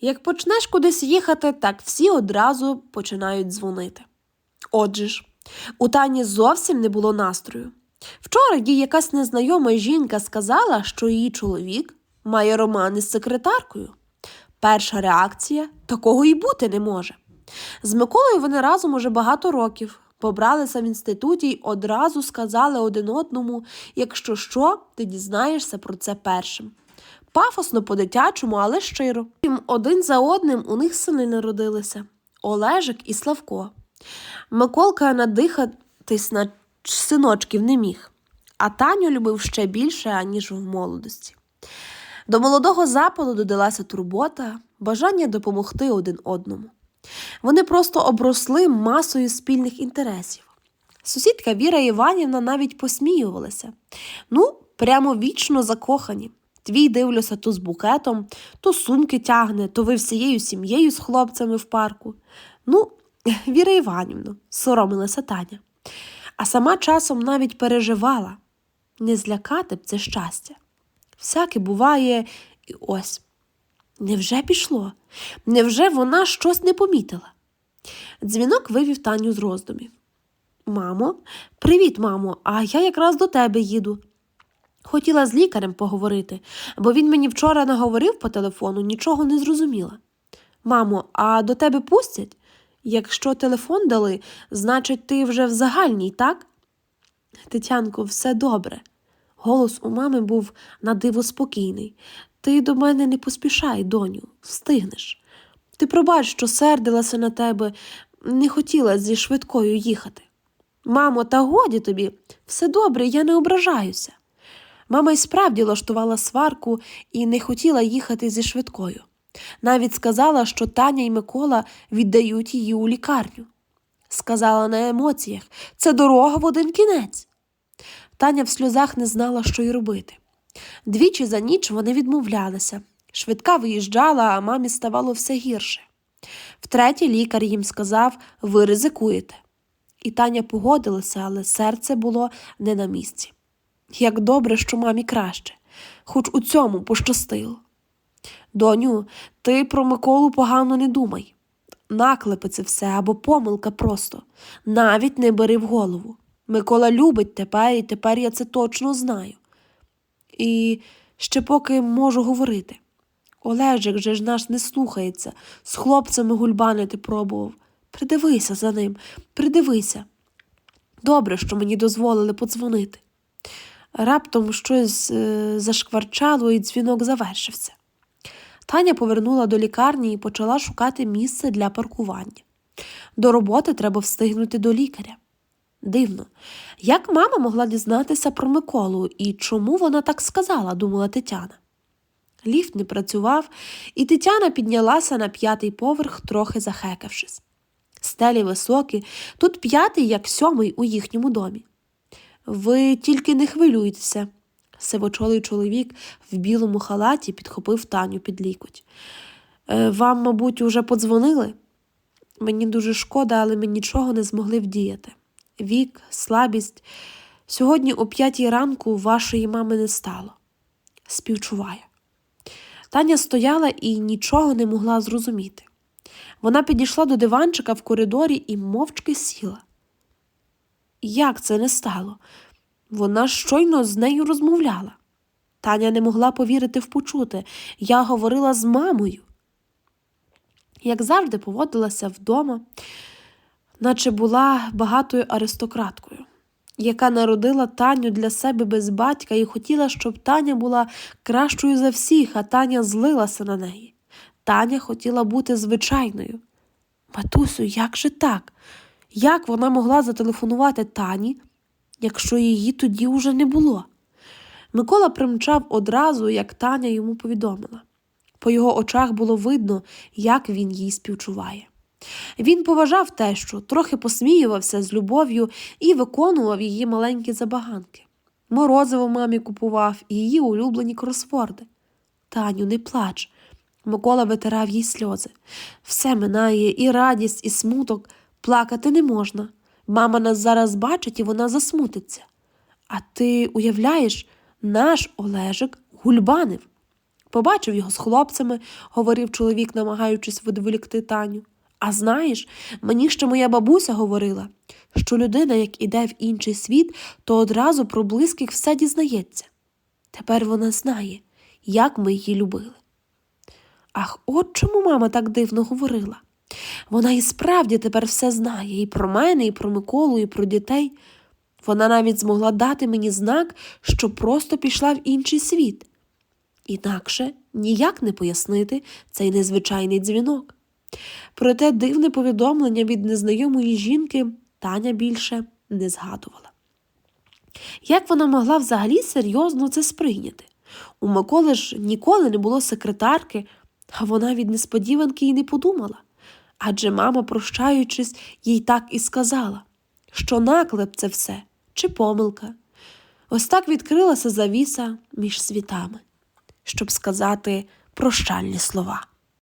Як почнеш кудись їхати, так всі одразу починають дзвонити. Отже ж, у Тані зовсім не було настрою. Вчора їй якась незнайома жінка сказала, що її чоловік має роман із секретаркою. Перша реакція такого і бути не може. З Миколою вони разом уже багато років. Побралися в інституті й одразу сказали один одному, якщо що, ти дізнаєшся про це першим. Пафосно по-дитячому, але щиро. Втім, Один за одним у них сини народилися Олежик і Славко. Миколка надихатись на синочків не міг, а Таню любив ще більше, аніж в молодості. До молодого запалу додалася турбота, бажання допомогти один одному. Вони просто обросли масою спільних інтересів. Сусідка Віра Іванівна навіть посміювалася. Ну, прямо вічно закохані. Твій дивлюся то з букетом, то сумки тягне, то ви всією сім'єю з хлопцями в парку. Ну, Віра Іванівна, соромилася Таня. А сама часом навіть переживала не злякати б це щастя. Всяке буває, і ось. Невже пішло? Невже вона щось не помітила? Дзвінок вивів Таню з роздумів. Мамо, привіт, мамо, а я якраз до тебе їду. Хотіла з лікарем поговорити, бо він мені вчора наговорив по телефону, нічого не зрозуміла. Мамо, а до тебе пустять? Якщо телефон дали, значить, ти вже в загальній, так? Тетянко, все добре. Голос у мами був на диво спокійний. Ти до мене не поспішай, доню, встигнеш. Ти пробач, що сердилася на тебе, не хотіла зі швидкою їхати. Мамо, та годі тобі, все добре, я не ображаюся. Мама й справді лаштувала сварку і не хотіла їхати зі швидкою. Навіть сказала, що Таня і Микола віддають її у лікарню. Сказала на емоціях це дорога в один кінець. Таня в сльозах не знала, що й робити. Двічі за ніч вони відмовлялися. Швидка виїжджала, а мамі ставало все гірше. Втретє лікар їм сказав ви ризикуєте. І Таня погодилася, але серце було не на місці. Як добре, що мамі краще, хоч у цьому пощастило. Доню, ти про Миколу погано не думай. Наклепи це все або помилка просто. Навіть не бери в голову. Микола любить тебе, і тепер я це точно знаю. І ще поки можу говорити. Олежик же ж наш не слухається, з хлопцями гульбанити пробував. Придивися за ним, придивися. Добре, що мені дозволили подзвонити. Раптом щось е, зашкварчало, і дзвінок завершився. Таня повернула до лікарні і почала шукати місце для паркування. До роботи треба встигнути до лікаря. Дивно, як мама могла дізнатися про Миколу і чому вона так сказала, думала Тетяна. Ліфт не працював, і Тетяна піднялася на п'ятий поверх, трохи захекавшись. Стелі високі, тут п'ятий, як сьомий у їхньому домі. Ви тільки не хвилюйтеся. Сивочолий чоловік в білому халаті підхопив Таню під лікоть. «Е, Вам, мабуть, уже подзвонили? Мені дуже шкода, але ми нічого не змогли вдіяти. Вік, слабість. Сьогодні о п'ятій ранку вашої мами не стало. Співчуваю. Таня стояла і нічого не могла зрозуміти. Вона підійшла до диванчика в коридорі і мовчки сіла. Як це не стало? Вона щойно з нею розмовляла. Таня не могла повірити в почуте. Я говорила з мамою. Як завжди, поводилася вдома, наче була багатою аристократкою, яка народила Таню для себе без батька і хотіла, щоб Таня була кращою за всіх, а Таня злилася на неї. Таня хотіла бути звичайною. Матусю, як же так? Як вона могла зателефонувати Тані, якщо її тоді уже не було? Микола примчав одразу, як Таня йому повідомила. По його очах було видно, як він їй співчуває. Він поважав те, що трохи посміювався з любов'ю і виконував її маленькі забаганки. Морозиво мамі купував і її улюблені кросворди. Таню, не плач. Микола витирав їй сльози. Все минає і радість, і смуток. Плакати не можна. Мама нас зараз бачить і вона засмутиться. А ти уявляєш, наш Олежик гульбанив. Побачив його з хлопцями, говорив чоловік, намагаючись відволікти Таню. А знаєш, мені ще моя бабуся говорила, що людина, як іде в інший світ, то одразу про близьких все дізнається. Тепер вона знає, як ми її любили. Ах, от чому мама так дивно говорила. Вона і справді тепер все знає і про мене, і про Миколу, і про дітей. Вона навіть змогла дати мені знак, що просто пішла в інший світ. Інакше ніяк не пояснити цей незвичайний дзвінок. Проте дивне повідомлення від незнайомої жінки Таня більше не згадувала. Як вона могла взагалі серйозно це сприйняти? У Миколи ж ніколи не було секретарки, а вона від несподіванки й не подумала. Адже мама, прощаючись, їй так і сказала, що наклеп це все чи помилка. Ось так відкрилася завіса між світами, щоб сказати прощальні слова.